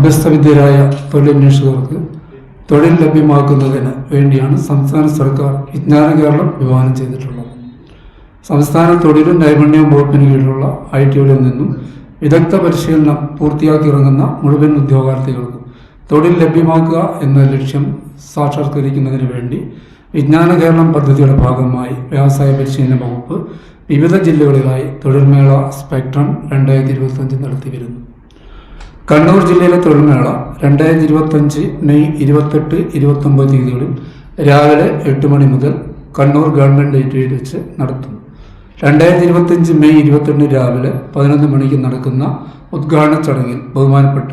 അഭ്യസ്തവിദ്യരായ തൊഴിലന്വേഷകർക്ക് തൊഴിൽ ലഭ്യമാക്കുന്നതിന് വേണ്ടിയാണ് സംസ്ഥാന സർക്കാർ വിജ്ഞാന കേരളം വിഭാവനം ചെയ്തിട്ടുള്ളത്. സംസ്ഥാന തൊഴിലും നൈപുണ്യവും വകുപ്പിന് കീഴിലുള്ള ഐ ടികളിൽ നിന്നും വിദഗ്ധ പരിശീലനം പൂർത്തിയാക്കി ഇറങ്ങുന്ന മുഴുവൻ ഉദ്യോഗാർത്ഥികൾക്കും തൊഴിൽ ലഭ്യമാക്കുക എന്ന ലക്ഷ്യം സാക്ഷാത്കരിക്കുന്നതിന് വേണ്ടി വിജ്ഞാന കേരളം പദ്ധതിയുടെ ഭാഗമായി വ്യവസായ പരിശീലന വകുപ്പ് വിവിധ ജില്ലകളിലായി തൊഴിൽമേള സ്പെക്ട്രം രണ്ടായിരത്തി ഇരുപത്തഞ്ച് നടത്തി വരുന്നു കണ്ണൂർ ജില്ലയിലെ തൊഴിൽമേള രണ്ടായിരത്തി ഇരുപത്തഞ്ച് മെയ് ഇരുപത്തെട്ട് ഇരുപത്തൊമ്പത് തീയതികളിൽ രാവിലെ എട്ട് മണി മുതൽ കണ്ണൂർ ഗവൺമെന്റ് ഐറ്റിയിൽ വെച്ച് നടത്തും. രണ്ടായിരത്തി ഇരുപത്തഞ്ച് മെയ് ഇരുപത്തെട്ടിന് രാവിലെ പതിനൊന്ന് മണിക്ക് നടക്കുന്ന ഉദ്ഘാടന ചടങ്ങിൽ ബഹുമാനപ്പെട്ട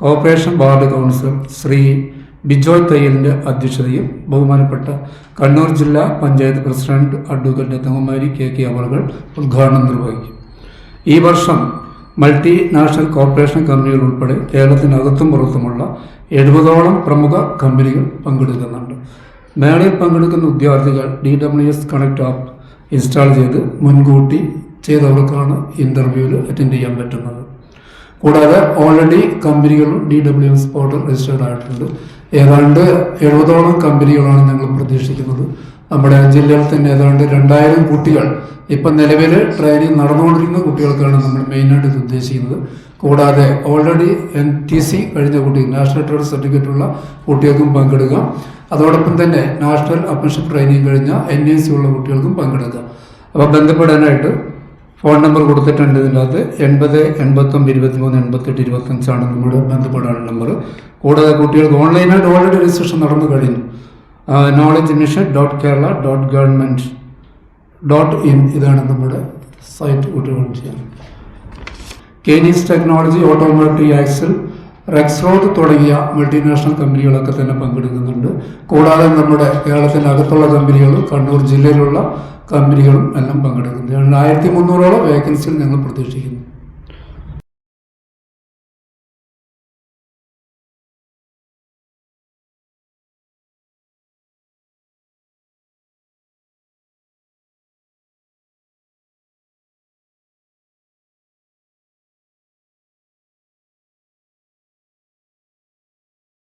corporation ward councillor Shri Bijoy തയ്യലിന്റെ അധ്യക്ഷതയിൽ ബഹുമാനപ്പെട്ട കണ്ണൂർ ജില്ലാ panchayat president advocate Ratnakumari K K അവറുകൾ ഉദ്ഘാടനം നിർവഹിക്കും. ഈ വർഷം മൾട്ടി നാഷണൽ കോർപ്പറേഷൻ കമ്പനികൾ ഉൾപ്പെടെ കേരളത്തിനകത്തും പുറത്തുമുള്ള എഴുപതോളം പ്രമുഖ കമ്പനികൾ പങ്കെടുക്കുന്നുണ്ട്. മേളയിൽ പങ്കെടുക്കുന്ന വിദ്യാർത്ഥികൾ D W S connect app install ചെയ്ത് മുൻകൂട്ടി ചെയ്തവർക്കാണ് ഇന്റർവ്യൂവിൽ അറ്റൻഡ് ചെയ്യാൻ പറ്റുന്നത്. കൂടാതെ ഓൾറെഡി കമ്പനികൾ D W S portal registered ആയിട്ടുണ്ട്. ഏതാണ്ട് എഴുപതോളം കമ്പനികളാണ് ഞങ്ങൾ പ്രതീക്ഷിക്കുന്നത്. നമ്മുടെ ജില്ലയിൽ തന്നെ ഏതാണ്ട് രണ്ടായിരം കുട്ടികൾ ഇപ്പം നിലവിൽ ട്രെയിനിങ് നടന്നുകൊണ്ടിരിക്കുന്ന കുട്ടികൾക്കാണ് നമ്മൾ മെയിനായിട്ട് ഇത് ഉദ്ദേശിക്കുന്നത്. കൂടാതെ ഓൾറെഡി എൻ ടി സി കഴിഞ്ഞ കുട്ടി നാഷണൽ ട്രേഡ് സർട്ടിഫിക്കറ്റ് ഉള്ള കുട്ടികൾക്കും പങ്കെടുക്കുക അതോടൊപ്പം തന്നെ നാഷണൽ അപ്പൻഷിപ്പ് ട്രെയിനിങ് കഴിഞ്ഞ എൻ ഐ സി ഉള്ള കുട്ടികൾക്കും പങ്കെടുക്കുക അപ്പോൾ ബന്ധപ്പെടാനായിട്ട് ഫോൺ നമ്പർ കൊടുത്തിട്ടുണ്ട് ഇതിനകത്ത്. എൺപത് എൺപത്തൊമ്പത് ഇരുപത്തിമൂന്ന് എൺപത്തെട്ട് ഇരുപത്തഞ്ചാണ് നമ്മുടെ ബന്ധപ്പെടാനുള്ള നമ്പർ കൂടാതെ കുട്ടികൾക്ക് ഓൺലൈനായിട്ട് ഓൾറെഡി രജിസ്ട്രേഷൻ നടന്നു കഴിഞ്ഞു. Knowledge mission dot Kerala dot government dot in ഇതാണ് നമ്മുടെ സൈറ്റ് കുട്ടികൾ ചെയ്യാൻ. Kaynes technology automotive axle Rexroth തുടങ്ങിയ മൾട്ടിനാഷണൽ കമ്പനികളൊക്കെ തന്നെ പങ്കെടുക്കുന്നുണ്ട്. കൂടാതെ നമ്മുടെ കേരളത്തിന്റെ അകത്തുള്ള കമ്പനികളും കണ്ണൂർ ജില്ലയിലുള്ള കമ്പനികളും എല്ലാം പങ്കെടുക്കുന്നുണ്ട്. രണ്ടായിരത്തി മുന്നൂറോളം വേക്കൻസികൾ ഞങ്ങൾ പ്രതീക്ഷിക്കുന്നു.